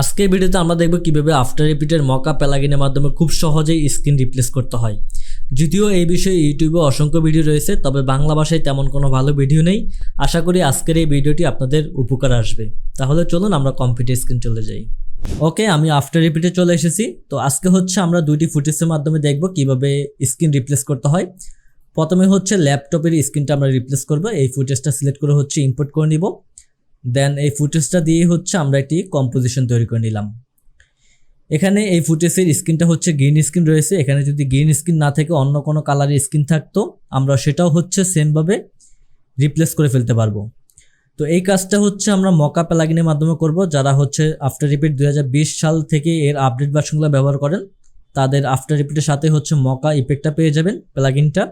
আজকের ভিডিওতে আমরা দেখব কীভাবে আফটার রিপিটের মকা প্যালাগিনের মাধ্যমে খুব সহজেই স্ক্রিন রিপ্লেস করতে হয়। যদিও এই বিষয়ে ইউটিউবে অসংখ্য ভিডিও রয়েছে, তবে বাংলা ভাষায় তেমন কোনো ভালো ভিডিও নেই। আশা করি আজকের এই ভিডিওটি আপনাদের উপকার আসবে। তাহলে চলুন আমরা কম্পিউটার স্ক্রিন চলে যাই। ওকে আমি আফটার রিপিটে চলে এসেছি। তো আজকে হচ্ছে আমরা দুইটি ফুটেজের মাধ্যমে দেখব কীভাবে স্ক্রিন রিপ্লেস করতে হয়। প্রথমে হচ্ছে ল্যাপটপের স্ক্রিনটা আমরা রিপ্লেস করব। এই ফুটেজটা সিলেক্ট করে হচ্ছে ইম্পোর্ট করে নিব। দেন এই ফুটেজটা দিয়ে হচ্ছে আমরা একটি কম্পোজিশন তৈরি করে নিলাম। এখানে এই ফুটেজের স্ক্রিনটা হচ্ছে গ্রিন স্ক্রিন রয়েছে। এখানে যদি গ্রিন স্ক্রিন না থেকে, অন্য কোনো কালারের স্ক্রিন থাকতো, আমরা সেটাও হচ্ছে সেমভাবে রিপ্লেস করে ফেলতে পারব। তো এই কাজটা হচ্ছে আমরা মকা প্যালাগিনের মাধ্যমে করব, যারা হচ্ছে আফটার রিপিট দু হাজার বিশ সাল থেকে এর আপডেট ভার্সনগুলো ব্যবহার করেন, তাদের আফটার রিপিটের সাথে হচ্ছে মকা ইফেক্টটা পেয়ে যাবেন প্যালাগিনটা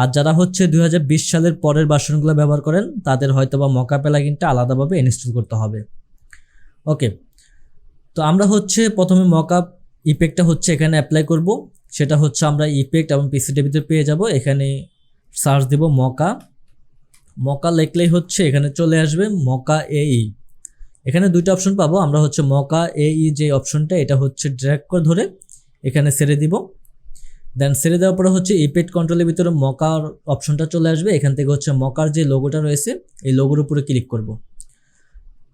আর যারা হচ্ছে দু হাজার বিশ সালের পরের ভার্সনগুলো ব্যবহার করেন, তাদের হয়তো বা মকা প্যালাগিনটা আলাদাভাবে ইনস্টল করতে হবে। ওকে তো আমরা হচ্ছে প্রথমে মকা ইফেক্টটা হচ্ছে এখানে অ্যাপ্লাই করব। সেটা হচ্ছে আমরা ইফেক্ট এবং পিসিটির ভিতরে পেয়ে যাব। এখানে সার্চ দেব মকা মকা লিখলেই হচ্ছে এখানে চলে আসবে মকা এই এখানে দুইটা অপশন পাবো। আমরা হচ্ছে মকা এই যে অপশনটা এটা হচ্ছে ড্র্যাগ করে ধরে এখানে ছেড়ে দিব। দেন ছেড়ে দেওয়ার পরে হচ্ছে ইপেড কন্ট্রোলের ভিতরে মকার অপশনটা চলে আসবে। এখান থেকে হচ্ছে মকার যে লোগোটা রয়েছে, এই লোগোর উপরে ক্লিক করব।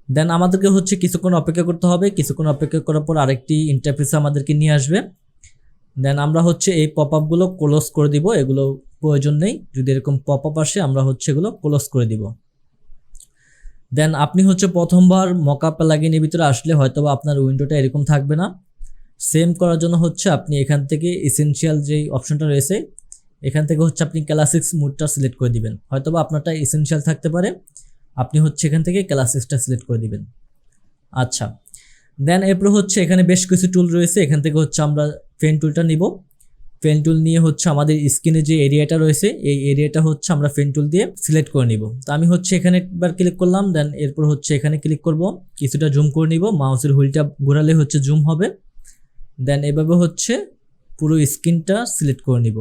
দেন আমাদেরকে হচ্ছে কিছুক্ষণ অপেক্ষা করতে হবে। কিছুক্ষণ অপেক্ষা করার পর আরেকটি ইন্টারফেস আমাদেরকে নিয়ে আসবে। দেন আমরা হচ্ছে এই পপ আপগুলো ক্লোজ করে দিব। এগুলো প্রয়োজন নেই। যদি এরকম পপ আপ আসে, আমরা হচ্ছে এগুলো ক্লোজ করে দিব। দেন আপনি হচ্ছে প্রথমবার মকআপ লাগিনের ভিতরে আসলে হয়তো আপনার উইন্ডোটা এরকম থাকবে না। সেম করার জন্য হচ্ছে আপনি এখান থেকে এসেনশিয়াল যেই অপশনটা রয়েছে, এখান থেকে হচ্ছে আপনি ক্লাসিক্স মুডটা সিলেক্ট করে দিবেন। হয়তো বা আপনারটা এসেনশিয়াল থাকতে পারে, আপনি হচ্ছে এখান থেকে ক্লাসিক্সটা সিলেক্ট করে দিবেন। আচ্ছা দেন এরপর হচ্ছে এখানে বেশ কিছু টুল রয়েছে, এখান থেকে হচ্ছে আমরা পেন টুলটা নিব। পেন টুল নিয়ে হচ্ছে আমাদের স্ক্রিনে যে এরিয়াটা রয়েছে, এই এরিয়াটা হচ্ছে আমরা পেন টুল দিয়ে সিলেক্ট করে নিব। তো আমি হচ্ছে এখানে একবার ক্লিক করলাম দেন এরপর হচ্ছে এখানে ক্লিক করব, কিছুটা জুম করে নিব মাউসের হুইলটা ঘোরালে হচ্ছে জুম হবে। দেন এভাবে হচ্ছে পুরো স্ক্রিনটা সিলেক্ট করে নিব।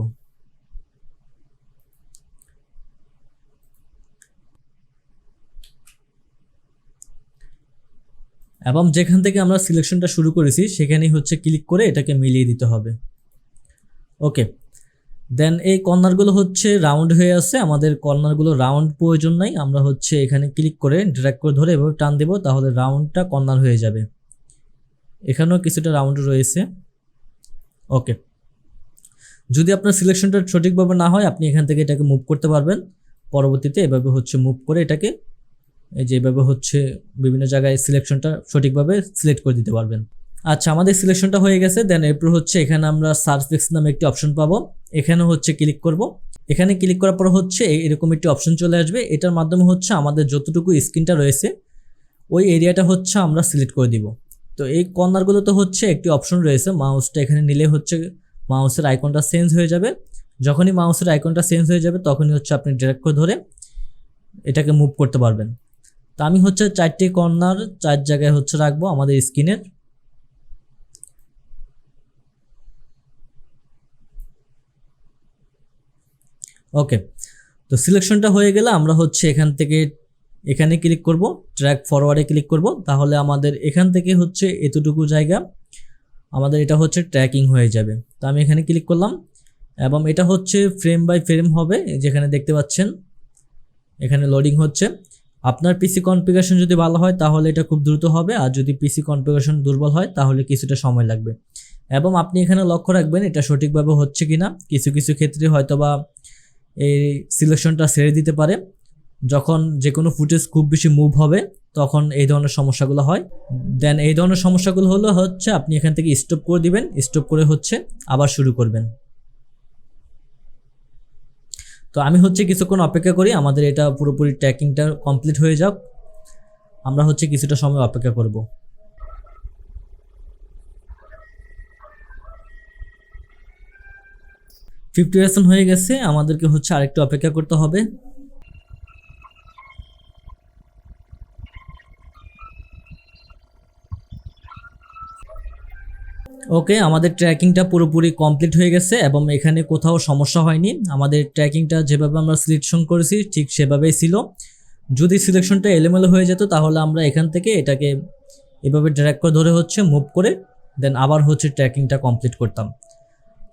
এবং যেখান থেকে আমরা সিলেকশনটা শুরু করেছি, সেখানেই হচ্ছে ক্লিক করে এটাকে মিলিয়ে দিতে হবে। ওকে, দেন এই কর্নারগুলো হচ্ছে রাউন্ড হয়ে আছে, আমাদের কর্নারগুলো রাউন্ড প্রয়োজন নাই, আমরা হচ্ছে এখানে ক্লিক করে ড্র্যাগ করে ধরে এভাবে টান দেবো, তাহলে রাউন্ডটা কর্নার হয়ে যাবে। এখানেও কিছুটা রাউন্ড রয়েছে। ওকে যদি আপনার সিলেকশনটা সঠিকভাবে না হয়, আপনি এখান থেকে এটাকে মুভ করতে পারবেন। পরবর্তীতে এভাবে হচ্ছে মুভ করে এটাকে, এই যে এভাবে হচ্ছে বিভিন্ন জায়গায় সিলেকশনটা সঠিকভাবে সিলেক্ট করে দিতে পারবেন। আচ্ছা আমাদের সিলেকশনটা হয়ে গেছে। দেন এরপর হচ্ছে এখানে আমরা সার্ফেক্স নামে একটি অপশন পাবো। এখানে হচ্ছে ক্লিক করব। এখানে ক্লিক করার পর হচ্ছে এরকম একটি অপশন চলে আসবে। এটার মাধ্যমে হচ্ছে আমাদের যতটুকু স্ক্রিনটা রয়েছে, ওই এরিয়াটা হচ্ছে আমরা সিলেক্ট করে দিব। তো এই কর্নারগুলো তো হচ্ছে একটি অপশন রয়েছে মাউসটা এখানে নিলে হচ্ছে মাউসের আইকনটা চেঞ্জ হয়ে যাবে। যখনই মাউসের আইকনটা চেঞ্জ হয়ে যাবে, তখনই হচ্ছে আপনি ড্র্যাগ করে ধরে এটাকে মুভ করতে পারবেন। তো আমি হচ্ছে চারটি কর্নার চার জায়গায় হচ্ছে রাখব আমাদের স্ক্রিনের। ওকে, তো সিলেকশনটা হয়ে গেলে আমরা হচ্ছে এখান থেকে এখানে ক্লিক করব ট্র্যাক ফরওয়ার্ডে ক্লিক করব, তাহলে আমাদের এখান থেকে হচ্ছে এতটুকু জায়গা, আমাদের এটা হচ্ছে ট্র্যাকিং হয়ে যাবে। তো আমি এখানে ক্লিক করলাম, এবং এটা হচ্ছে ফ্রেম বাই ফ্রেম হবে যেখানে দেখতে পাচ্ছেন, এখানে লোডিং হচ্ছে। আপনার পিসি কনফিগারেশন যদি ভালো হয়, তাহলে এটা খুব দ্রুত হবে, আর যদি পিসি কনফিগারেশন দুর্বল হয়, তাহলে কিছুটা সময় লাগবে। এবং আপনি এখানে লক্ষ্য রাখবেন, এটা সঠিকভাবে হচ্ছে কি না কিছু কিছু ক্ষেত্রে হয়তো বা এই সিলেকশনটা ছেড়ে দিতে পারে। যখন যে কোনো ফুটেজ খুব বেশি মুভ হবে, তখন এই ধরনের সমস্যাগুলো হয়। দেন এই ধরনের সমস্যাগুলো হলো হচ্ছে আপনি এখান থেকে স্টপ করে দিবেন স্টপ করে হচ্ছে আবার শুরু করবেন। তো আমি হচ্ছে কিছুক্ষণ অপেক্ষা করি, আমাদের এটা পুরোপুরি ট্র্যাকিংটা কমপ্লিট হয়ে যাক। আমরা হচ্ছে কিছুটা সময় অপেক্ষা করব। ফিফটি পার্সেন্ট হয়ে গেছে, আমাদেরকে হচ্ছে আরেকটু অপেক্ষা করতে হবে। ওকে আমাদের ট্র্যাকিংটা পুরোপুরি কমপ্লিট হয়ে গেছে এবং এখানে কোথাও সমস্যা হয়নি। আমাদের ট্র্যাকিংটা যেভাবে আমরা সিলেকশন করেছি, ঠিক সেভাবেই ছিল। যদি সিলেকশনটা এলোমেলো হয়ে যেত, তাহলে আমরা এখান থেকে এটাকে এভাবে ড্র্যাগ করে ধরে হচ্ছে মুভ করে দেন আবার হচ্ছে ট্র্যাকিংটা কমপ্লিট করতাম।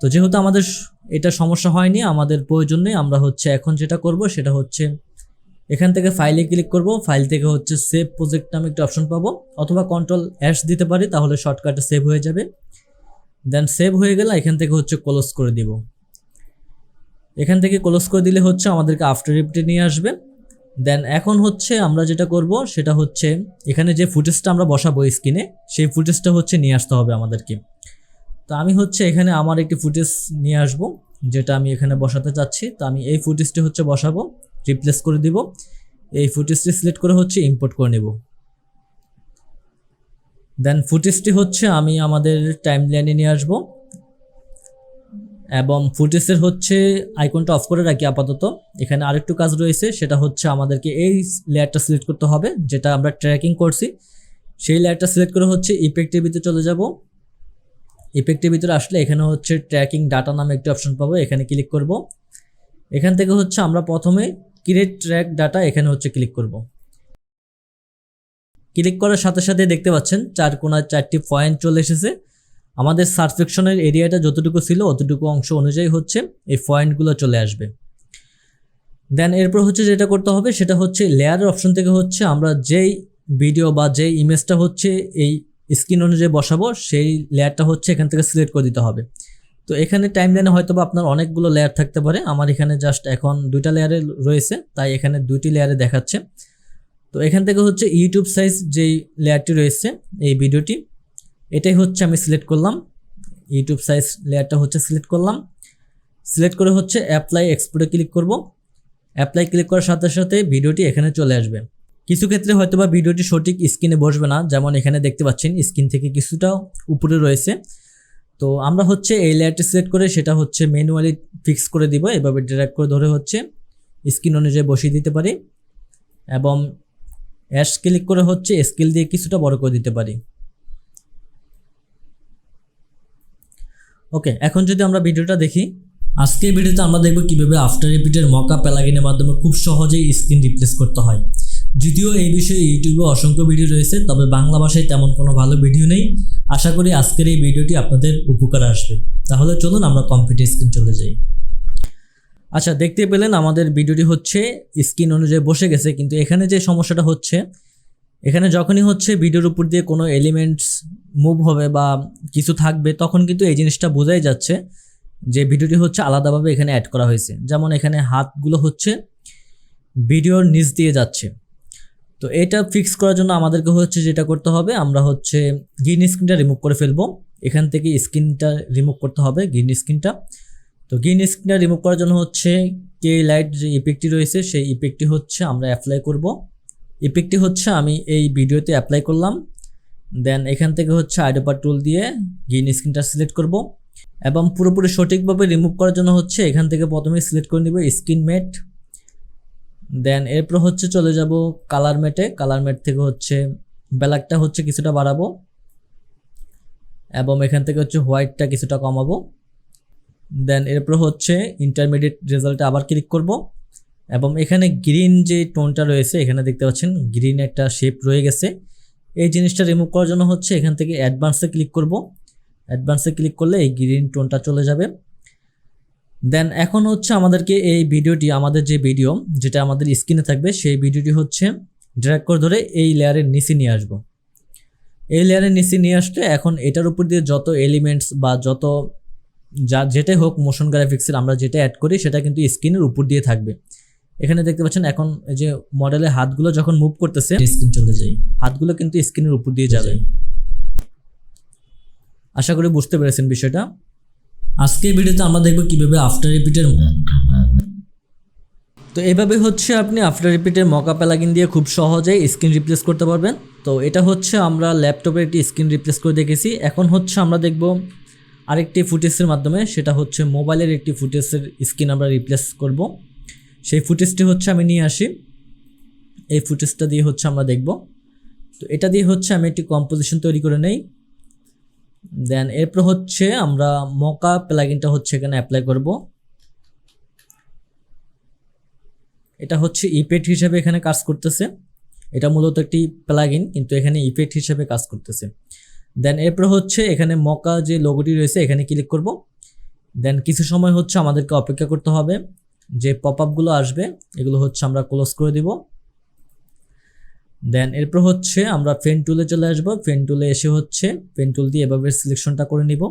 তো যেহেতু আমাদের এটা সমস্যা হয়নি, আমাদের প্রয়োজন আমরা হচ্ছে এখন যেটা করব সেটা হচ্ছে এখান থেকে ফাইলে ক্লিক করব। ফাইল থেকে হচ্ছে সেভ প্রজেক্ট নামে একটা অপশন পাবো। অথবা কন্ট্রোল অ্যাশ দিতে পারি, তাহলে শর্টকাটে সেভ হয়ে যাবে। দেন সেভ হয়ে গেলে এখান থেকে হচ্ছে ক্লোজ করে দিব। এখান থেকে ক্লোজ করে দিলে হচ্ছে আমাদেরকে আফটার রিপটে নিয়ে আসবে। দেন এখন হচ্ছে আমরা যেটা করব, সেটা হচ্ছে এখানে যে ফুটেজটা আমরা বসাবো স্ক্রিনে সেই ফুটেজটা হচ্ছে নিয়ে আসতে হবে আমাদেরকে। তো আমি হচ্ছে এখানে আমার একটি ফুটেজ নিয়ে আসব, যেটা আমি এখানে বসাতে চাচ্ছি। তো আমি এই ফুটেজটি হচ্ছে বসাবো রিপ্লেস করে দিব। এই ফুটেজটি সিলেক্ট করে হচ্ছে ইম্পোর্ট করে নেব। দেন ফুটেজটি হচ্ছে আমি আমাদের টাইম লাইনে নিয়ে আসব। এবং ফুটেজের হচ্ছে আইকনটা অফ করে রাখি আপাতত। এখানে আরেকটু কাজ রয়েছে, সেটা হচ্ছে আমাদেরকে এই লেয়ারটা সিলেক্ট করতে হবে, যেটা আমরা ট্র্যাকিং করছি। সেই লেয়ারটা সিলেক্ট করে হচ্ছে ইফেক্টের ভিতরে চলে যাব। ইফেক্টের ভিতরে আসলে এখানে হচ্ছে ট্র্যাকিং ডাটা নামে একটি অপশন পাবো, এখানে ক্লিক করব। এখান থেকে হচ্ছে আমরা প্রথমে ক্রিয়েট ট্র্যাক ডাটা এখানে হচ্ছে ক্লিক করব। ক্লিক করার সাথে সাথে দেখতে পাচ্ছেন, চার কোনায় চারটি পয়েন্ট চলে এসেছে। আমাদের সার্ফেকশনের এরিয়াটা যতটুকু ছিল, অতটুকু অংশ অনুযায়ী হচ্ছে এই পয়েন্টগুলো চলে আসবে। দেন এরপর হচ্ছে যেটা করতে হবে, সেটা হচ্ছে লেয়ারের অপশন থেকে হচ্ছে আমরা যেই ভিডিও বা যেই ইমেজটা হচ্ছে এই স্ক্রিন অনুযায়ী বসাবো, সেই লেয়ারটা হচ্ছে এখান থেকে সিলেক্ট করে দিতে হবে। তো এখানে টাইম লাইনে হয়তো বা আপনার অনেকগুলো লেয়ার থাকতে পারে, আমার এখানে জাস্ট এখন দুইটা লেয়ারে রয়েছে, তাই এখানে দুইটি লেয়ারে দেখাচ্ছে। তো এখান থেকে হচ্ছে ইউটিউব সাইজ যেই লেয়ারটি রয়েছে, এই ভিডিওটি, এটাই হচ্ছে আমি সিলেক্ট করলাম। ইউটিউব সাইজ লেয়ারটা হচ্ছে সিলেক্ট করলাম। সিলেক্ট করে হচ্ছে অ্যাপ্লাই এক্সপোর্টে ক্লিক করব। অ্যাপ্লাই ক্লিক করার সাথে সাথে ভিডিওটি এখানে চলে আসবে। কিছু ক্ষেত্রে হয়তো বা ভিডিওটি সঠিক স্ক্রিনে বসবে না, যেমন এখানে দেখতে পাচ্ছেন স্ক্রিন থেকে কিছুটা উপরে রয়েছে। তো আমরা হচ্ছে এই লেয়ারটি সিলেক্ট করে সেটা হচ্ছে ম্যানুয়ালি ফিক্স করে দিব, এভাবে ড্র্যাগ করে ধরে হচ্ছে স্ক্রিন অনুযায়ী বসিয়ে দিতে পারি। এবং অ্যাশ ক্লিক করে হচ্ছে স্কেল দিয়ে কিছুটা বড় করে দিতে পারি। ওকে এখন যদি আমরা ভিডিওটা দেখি, আজকের ভিডিওতে আমরা দেখব কীভাবে আফটার রিপিটের মকা প্যালাগিনের মাধ্যমে খুব সহজেই স্ক্রিন রিপ্লেস করতে হয়। যদিও এই বিষয়ে ইউটিউবে অসংখ্য ভিডিও রয়েছে, তবে বাংলা ভাষায় তেমন কোনো ভালো ভিডিও নেই। আশা করি আজকের এই ভিডিওটি আপনাদের উপকার আসবে। তাহলে চলুন আমরা কম্পিউটার স্ক্রিন চলে যাই। আচ্ছা দেখতে পেলেন আমাদের ভিডিওটি হচ্ছে স্ক্রিন অনুযায়ী বসে গেছে, কিন্তু এখানে যে সমস্যাটা হচ্ছে, এখানে যখনই হচ্ছে ভিডিওর উপর দিয়ে কোনো এলিমেন্টস মুভ হবে বা কিছু থাকবে, তখন কিন্তু এই জিনিসটা বোঝাই যাচ্ছে যে ভিডিওটি হচ্ছে আলাদাভাবে এখানে অ্যাড করা হয়েছে। যেমন এখানে হাতগুলো হচ্ছে ভিডিওর নিচ দিয়ে যাচ্ছে। তো এটা ফিক্স করার জন্য আমাদেরকে হচ্ছে যেটা করতে হবে, আমরা হচ্ছে গ্রিন স্ক্রিনটা রিমুভ করে ফেলব। এখান থেকে স্ক্রিনটা রিমুভ করতে হবে গ্রিন স্ক্রিনটা তো গ্রিন স্ক্রিনটা রিমুভ করার জন্য হচ্ছে কে লাইট যে ইফেক্টটি রয়েছে, সেই ইফেক্টটি হচ্ছে আমরা অ্যাপ্লাই করব। ইফেক্টটি হচ্ছে আমি এই ভিডিওতে অ্যাপ্লাই করলাম। দেন এখান থেকে হচ্ছে আইডোপার টুল দিয়ে গ্রিন স্ক্রিনটা সিলেক্ট করব। এবং পুরোপুরি সঠিকভাবে রিমুভ করার জন্য হচ্ছে এখান থেকে প্রথমে সিলেক্ট করে নিব স্ক্রিন মেট দেন এরপর হচ্ছে চলে যাব কালার মেটে কালার মেট থেকে হচ্ছে ব্ল্যাকটা হচ্ছে কিছুটা বাড়াবো। এবং এখান থেকে হচ্ছে হোয়াইটটা কিছুটা কমাবো। দেন এরপর হচ্ছে ইন্টারমিডিয়েট রেজাল্টে আবার ক্লিক করব। এবং এখানে গ্রিন যে টোনটা রয়েছে, এখানে দেখতে পাচ্ছেন গ্রিন একটা শেপ রয়ে গেছে। এই জিনিসটা রিমুভ করার জন্য হচ্ছে এখান থেকে অ্যাডভান্সে ক্লিক করব। অ্যাডভান্সে ক্লিক করলে এই গ্রিন টোনটা চলে যাবে। দেন এখন হচ্ছে আমাদেরকে এই ভিডিওটি, আমাদের যে ভিডিও যেটা আমাদের স্ক্রিনে থাকবে, সেই ভিডিওটি হচ্ছে ড্র্যাগ করে ধরে এই লেয়ারের নিচে নিয়ে আসব। এই লেয়ারের নিচে নিয়ে আসলে এখন এটার উপর দিয়ে যত এলিমেন্টস বা যত যা যেটাই হোক মোশন গ্রাফিক্সের আমরা যেটা অ্যাড করি সেটা কিন্তু স্ক্রিনের উপর দিয়ে থাকবে। এখানে দেখতে পাচ্ছেন এখন এই যে মডেলের হাতগুলো যখন মুভ করতেছে স্ক্রিন চলে যায়। হাতগুলো কিন্তু স্ক্রিনের উপর দিয়ে যাবে। আশা করি বুঝতে পেরেছেন বিষয়টা। আজকের ভিডিওতে আমরা দেখব কীভাবে আফটার রিপিটের তো এভাবে হচ্ছে আপনি আফটার রিপিটের মকা প্যালাগিন দিয়ে খুব সহজেই স্ক্রিন রিপ্লেস করতে পারবেন। তো এটা হচ্ছে আমরা ল্যাপটপের একটি স্ক্রিন রিপ্লেস করে দেখেছি। এখন হচ্ছে আমরা দেখব আরেকটি ফুটেজের মাধ্যমে সেটা হচ্ছে মোবাইলের একটি ফুটেজের স্ক্রিন আমরা রিপ্লেস করব। সেই ফুটেজটি হচ্ছে আমি নিয়ে আসি। এই ফুটেজটা দিয়ে হচ্ছে আমরা দেখব। তো এটা দিয়ে হচ্ছে আমি একটি কম্পোজিশন তৈরি করে নেই। দেন এরপর হচ্ছে আমরা মকা প্লাগিনটা হচ্ছে এখানে অ্যাপ্লাই করব। এটা হচ্ছে ইপেট হিসেবে এখানে কাজ করতেছে। এটা মূলত একটি প্লাগিন কিন্তু এখানে ইফেক্ট হিসেবে কাজ করতেছে। দেন এরপর হচ্ছে এখানে মকা যে লোগোটি রয়েছে, এখানে ক্লিক করব। দেন কিছু সময় হচ্ছে আমাদেরকে অপেক্ষা করতে হবে যে পপ আপগুলো আসবে, এগুলো হচ্ছে আমরা ক্লোজ করে দিব। দেন এরপর হচ্ছে আমরা ফেন টুলে চলে আসব। ফেন টুলে এসে হচ্ছে ফেন টুল দিয়ে এভাবে সিলেকশনটা করে নিব।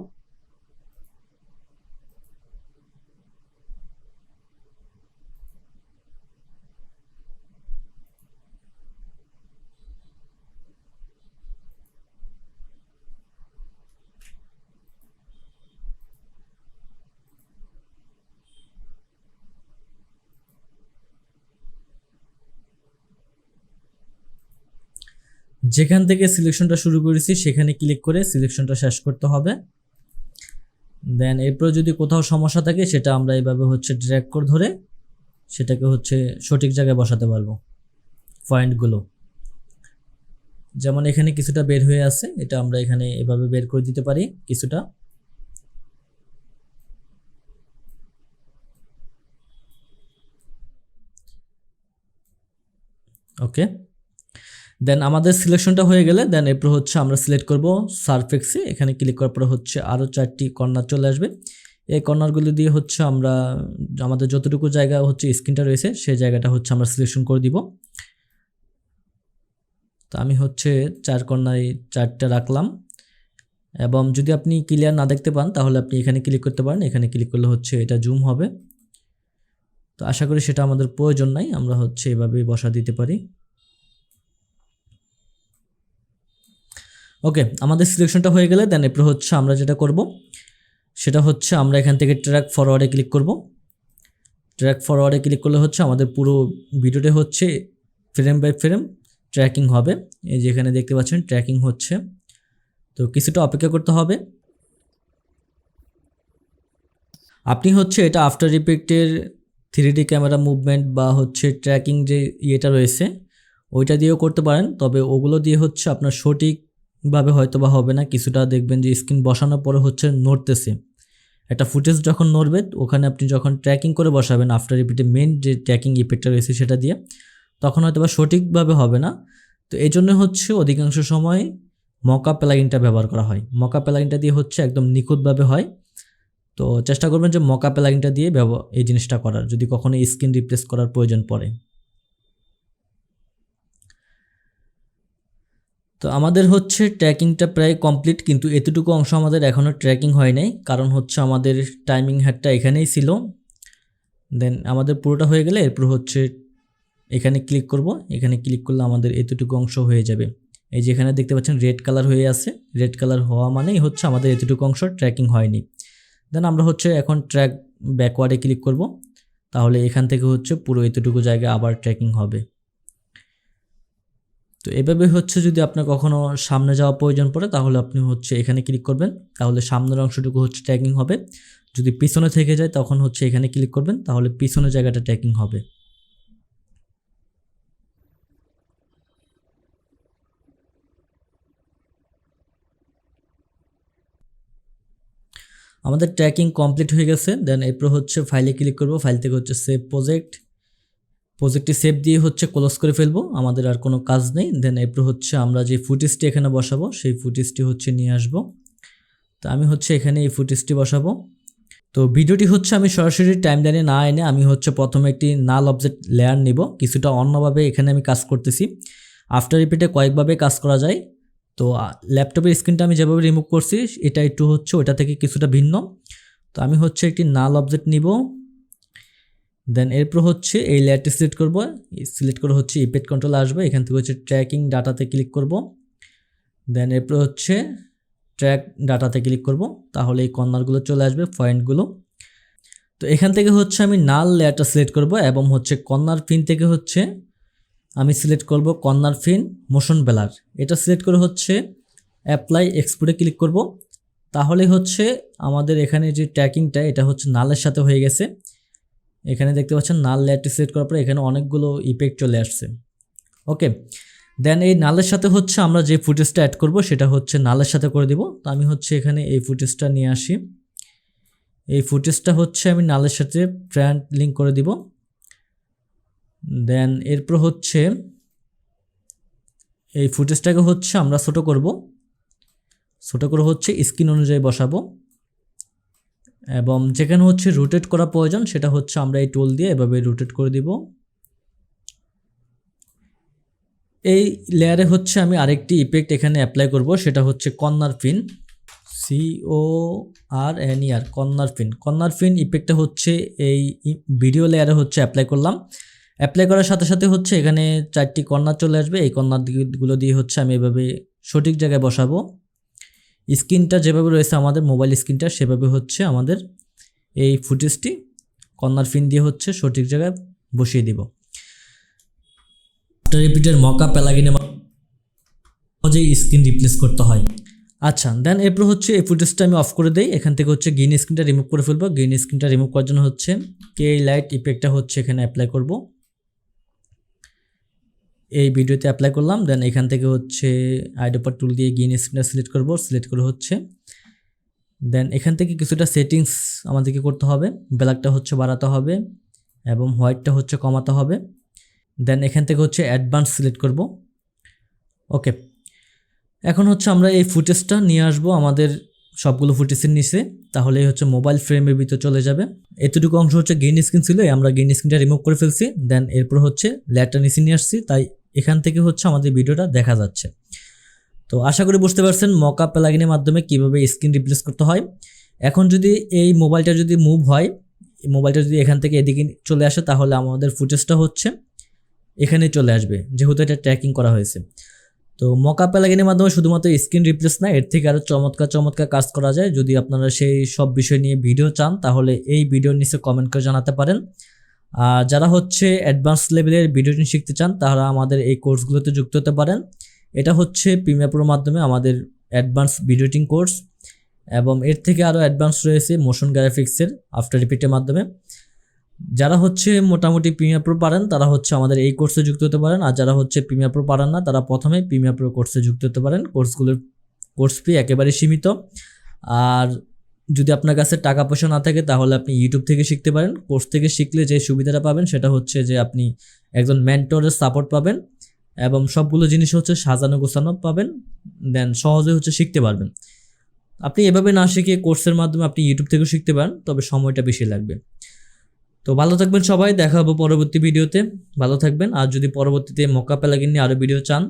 যেখান থেকে সিলেকশনটা শুরু করেছি, সেখানে ক্লিক করে সিলেকশনটা শেষ করতে হবে। দেন এরপর যদি কোথাও সমস্যা থাকে, সেটা আমরা এইভাবে হচ্ছে ড্র্যাগ করে ধরে সেটাকে হচ্ছে সঠিক জায়গায় বসাতে পারব। পয়েন্টগুলো যেমন এখানে কিছুটা বের হয়ে আছে, এটা আমরা এখানে এভাবে বের করে দিতে পারি কিছুটা। ওকে দেন আমাদের সিলেকশনটা হয়ে গেলে দেন এরপর হচ্ছে আমরা সিলেক্ট করব সারফেক্সে এখানে ক্লিক করার পরে হচ্ছে আরও চারটি কর্নার চলে আসবে। এই কর্নারগুলো দিয়ে হচ্ছে আমরা, আমাদের যতটুকু জায়গা হচ্ছে স্ক্রিনটা রয়েছে, সেই জায়গাটা হচ্ছে আমরা সিলেকশন করে দিব। তো আমি হচ্ছে চার কর্নারে চারটা রাখলাম। এবং যদি আপনি ক্লিয়ার না দেখতে পান, তাহলে আপনি এখানে ক্লিক করতে পারেন। এখানে ক্লিক করলে হচ্ছে এটা জুম হবে। তো আশা করি সেটা আমাদের প্রয়োজন নাই। আমরা হচ্ছে এভাবেই বসা দিতে পারি। ওকে আমাদের সিলেকশনটা হয়ে গেলে দেন এরপর হচ্ছে আমরা যেটা করব, সেটা হচ্ছে আমরা এখান থেকে ট্র্যাক ফরওয়ার্ডে ক্লিক করব। ট্র্যাক ফরওয়ার্ডে ক্লিক করলে হচ্ছে আমাদের পুরো ভিডিওটা হচ্ছে ফ্রেম বাই ফ্রেম ট্র্যাকিং হবে। এই যেখানে দেখতে পাচ্ছেন ট্র্যাকিং হচ্ছে। তো কিছুটা অপেক্ষা করতে হবে। আপনি হচ্ছে এটা আফটার ইফেক্টের থ্রি ডি ক্যামেরা মুভমেন্ট বা হচ্ছে ট্র্যাকিং যে ইয়েটা রয়েছে, ওইটা দিয়েও করতে পারেন। তবে ওগুলো দিয়ে হচ্ছে আপনার সঠিক ভাবে হয়তো বা হবে না, কিছুটা দেখবেন যে স্ক্রিন বসানোর পরে হচ্ছে নড়তেছে। একটা ফুটেজ যখন নড়বে, ওখানে আপনি যখন ট্র্যাকিং করে বসাবেন আফটার রিপিটে মেন যে ট্র্যাকিং ইফেক্টটা রয়েছে সেটা দিয়ে, তখন হয়তো বা সঠিকভাবে হবে না। তো এই জন্য হচ্ছে অধিকাংশ সময় মকা প্লাগিনটা ব্যবহার করা হয়। মকা প্লাগিনটা দিয়ে হচ্ছে একদম নিখুঁতভাবে হয়। তো চেষ্টা করবেন যে মকা প্লাগিনটা দিয়ে এই জিনিসটা করার, যদি কখনো স্ক্রিন রিপ্লেস করার প্রয়োজন পড়ে। তো আমাদের হচ্ছে ট্র্যাকিংটা প্রায় কমপ্লিট, কিন্তু এতটুকু অংশ আমাদের এখনও ট্র্যাকিং হয় নাই। কারণ হচ্ছে আমাদের টাইমিং হ্যাডটা এখানেই ছিল। দেন আমাদের পুরোটা হয়ে গেলে এরপর হচ্ছে এখানে ক্লিক করব। এখানে ক্লিক করলে আমাদের এতটুকু অংশ হয়ে যাবে। এই যেখানে দেখতে পাচ্ছেন রেড কালার হয়ে আছে। রেড কালার হওয়া মানেই হচ্ছে আমাদের এতটুকু অংশ ট্র্যাকিং হয়নি। দেন আমরা হচ্ছে এখন ট্র্যাক ব্যাকওয়ার্ডে ক্লিক করব। তাহলে এখান থেকে হচ্ছে পুরো এতটুকু জায়গা আবার ট্র্যাকিং হবে। তো এভাবে হচ্ছে যদি আপনার কখনো সামনে যাওয়া প্রয়োজন পড়ে, তাহলে আপনি হচ্ছে এখানে ক্লিক করবেন। তাহলে সামনের অংশটুকু হচ্ছে ট্র্যাকিং হবে। যদি পিছনে থেকে যায়, তখন হচ্ছে এখানে ক্লিক করবেন। তাহলে পিছনের জায়গাটা ট্র্যাকিং হবে। আমাদের ট্র্যাকিং কমপ্লিট হয়ে গেছে। দেন এরপর হচ্ছে ফাইলে ক্লিক করব। ফাইল থেকে হচ্ছে সেভ প্রজেক্ট প্রজেক্টটি সেভ দিয়ে হচ্ছে ক্লোজ করে ফেলব, আমাদের আর কোনো কাজ নেই। দেন এরপর হচ্ছে আমরা যে ফুটেজটি এখানে বসাবো, সেই ফুটেজটি হচ্ছে নিয়ে আসব। তো আমি হচ্ছে এখানে এই ফুটেজটি বসাবো। তো ভিডিওটি হচ্ছে আমি সরাসরি টাইম লাইনে না এনে আমি হচ্ছে প্রথমে একটি নাল অবজেক্ট লেয়ার নিব। কিছুটা অন্যভাবে এখানে আমি কাজ করতেছি। আফটার রিপিটে কয়েকভাবে কাজ করা যায়। তো ল্যাপটপের স্ক্রিনটা আমি যেভাবে রিমুভ করছি, এটা একটু হচ্ছে ওটা থেকে কিছুটা ভিন্ন। তো আমি হচ্ছে একটি নাল অবজেক্ট নিব। দেন এরপর হচ্ছে এই লেয়ারটি সিলেক্ট করব। সিলেক্ট করে হচ্ছে ইপেড কন্ট্রোল আসবে। এখান থেকে হচ্ছে ট্র্যাকিং ডাটাতে ক্লিক করব। দেন এরপর হচ্ছে ট্র্যাক ডাটাতে ক্লিক করব। তাহলে এই কর্নারগুলো চলে আসবে পয়েন্টগুলো তো এখান থেকে হচ্ছে আমি নাল লেয়ারটা সিলেক্ট করব এবং হচ্ছে কর্নার ফিন থেকে হচ্ছে আমি সিলেক্ট করব কর্নার ফিন মোশন বেলার এটা সিলেক্ট করে হচ্ছে অ্যাপ্লাই এক্সপোর্টে ক্লিক করব। তাহলে হচ্ছে আমাদের এখানে যে ট্র্যাকিংটা এটা হচ্ছে নালের সাথে হয়ে গেছে। এখানে দেখতে পাচ্ছেন নাল লেয়ারটি সিলেক্ট করার পরে এখানে অনেকগুলো ইফেক্ট চলে আসছে। ওকে দেন এই নালের সাথে হচ্ছে আমরা যে ফুটেজটা অ্যাড করব সেটা হচ্ছে নালের সাথে করে দিব। তো আমি হচ্ছে এখানে এই ফুটেজটা নিয়ে আসি। এই ফুটেজটা হচ্ছে আমি নালের সাথে ফ্রেন্ড লিঙ্ক করে দিব। দেন এরপর হচ্ছে এই ফুটেজটাকে হচ্ছে আমরা ছোটো করব। ছোট করে হচ্ছে স্ক্রিন অনুযায়ী বসাবো। এবং যেখানে হচ্ছে রোটেট করা প্রয়োজন, সেটা হচ্ছে আমরা এই টুল দিয়ে এভাবে রোটেট করে দিব। এই লেয়ারে হচ্ছে আমি আরেকটি ইফেক্ট এখানে অ্যাপ্লাই করব, সেটা হচ্ছে corner pin C O R N R corner pin corner pin ইফেক্টটা হচ্ছে এই ভিডিও লেয়ারে হচ্ছে অ্যাপ্লাই করলাম। অ্যাপ্লাই করার সাথে সাথে হচ্ছে এখানে চারটি কর্নার চলে আসবে, এই কর্নারগুলো দিয়ে হচ্ছে আমি এভাবে সঠিক জায়গায় বসাবো। স্ক্রিনটা যেভাবে রয়েছে আমাদের মোবাইল স্ক্রিনটা, সেভাবে হচ্ছে আমাদের এই ফুটেজটি কর্নার ফিন দিয়ে হচ্ছে সঠিক জায়গায় বসিয়ে দিব। আফটার রিপিটের মকা প্যালাগিনে সহজেই স্ক্রিন রিপ্লেস করতে হয়। আচ্ছা দেন এরপর হচ্ছে এই ফুটেজটা আমি অফ করে দেই। এখান থেকে হচ্ছে গ্রিন স্ক্রিনটা রিমুভ করে ফেলব। গ্রিন স্ক্রিনটা রিমুভ করার জন্য হচ্ছে কে লাইট ইফেক্টটা হচ্ছে এখানে অ্যাপ্লাই করব। এই ভিডিওতে অ্যাপ্লাই করলাম দেন এখান থেকে হচ্ছে আইডোপার টুল দিয়ে গ্রিন স্ক্রিনটা সিলেক্ট করব সিলেক্ট করে হচ্ছে দেন এখান থেকে কিছুটা সেটিংস আমাদেরকে করতে হবে ব্ল্যাকটা হচ্ছে বাড়াতে হবে এবং হোয়াইটটা হচ্ছে কমাতে হবে দেন এখান থেকে হচ্ছে অ্যাডভান্স সিলেক্ট করব ওকে এখন হচ্ছে আমরা এই ফুটেজটা নিয়ে আসব আমাদের সবগুলো ফুটেজের নিচে, তাহলেই হচ্ছে মোবাইল ফ্রেমের ভিতর চলে যাবে, এতটুকু অংশ হচ্ছে গ্রিন স্ক্রিন ছিল, আমরা গ্রিন স্ক্রিনটা রিমুভ করে ফেলছি দেন এরপর হচ্ছে ল্যাটটা নিচে নিয়ে আসছি, তাই এখান থেকে হচ্ছে আমাদের ভিডিওটা দেখা যাচ্ছে। তো আশা করি বুঝতে পারছেন মকা প্লাগিনের মাধ্যমে কীভাবে স্ক্রিন রিপ্লেস করতে হয়। এখন যদি এই মোবাইলটা যদি মুভ হয় মোবাইলটা যদি এখান থেকে এদিকে চলে আসে, তাহলে আমাদের ফুটেজটা হচ্ছে এখানে চলে আসবে, যেহেতু এটা ট্র্যাকিং করা হয়েছে। তো মকা প্যালাগিনের মাধ্যমে শুধুমাত্র স্ক্রিন রিপ্লেস না, এর থেকে আরও চমৎকার চমৎকার কাজ করা যায়। যদি আপনারা সেই সব বিষয় নিয়ে ভিডিও চান, তাহলে এই ভিডিওর নিচে কমেন্ট করে জানাতে পারেন। আর যারা হচ্ছে অ্যাডভান্স লেভেলের ভিডিও শিখতে চান, তারা আমাদের এই কোর্সগুলোতে যুক্ত হতে পারেন। এটা হচ্ছে প্রিমিয়ার মাধ্যমে আমাদের অ্যাডভান্স ভিডিওটিং কোর্স এবং এর থেকে আরও অ্যাডভান্স রয়েছে মোশন গ্রাফিক্সের আফটার রিপিটের মাধ্যমে। যারা হচ্ছে মোটামুটি প্রিমিয়ার প্রো পারেন, তারা হচ্ছে আমাদের এই কোর্সে যুক্ত হতে পারেন। আর যারা হচ্ছে প্রিমিয়ার প্রো পারেন না, তারা প্রথমে প্রিমিয়ার প্রো কোর্সে যুক্ত হতে পারেন। কোর্সগুলোর কোর্স ফি একেবারে সীমিত। আর যদি আপনার কাছে টাকা পয়সা না থাকে, তাহলে আপনি ইউটিউব থেকে শিখতে পারেন। কোর্স থেকে শিখলে যে সুবিধাটা পাবেন, সেটা হচ্ছে যে আপনি একজন মেন্টরের সাপোর্ট পাবেন এবং সবগুলো জিনিস হচ্ছে সাজানো গোছানো পাবেন দেন সহজে হচ্ছে শিখতে পারবেন। আপনি এভাবে না শিখে কোর্সের মাধ্যমে আপনি ইউটিউব থেকেও শিখতে পারেন, তবে সময়টা বেশি লাগবে। তো ভালো থাকবেন সবাই, দেখা হবে পরবর্তী ভিডিওতে। ভালো থাকবেন, আর যদি পরবর্তীতে মক্কা প্যালাগিন নিয়ে আরও ভিডিও চান,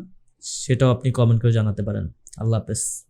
সেটাও আপনি কমেন্ট করে জানাতে পারেন। আল্লাহ হাফেজ।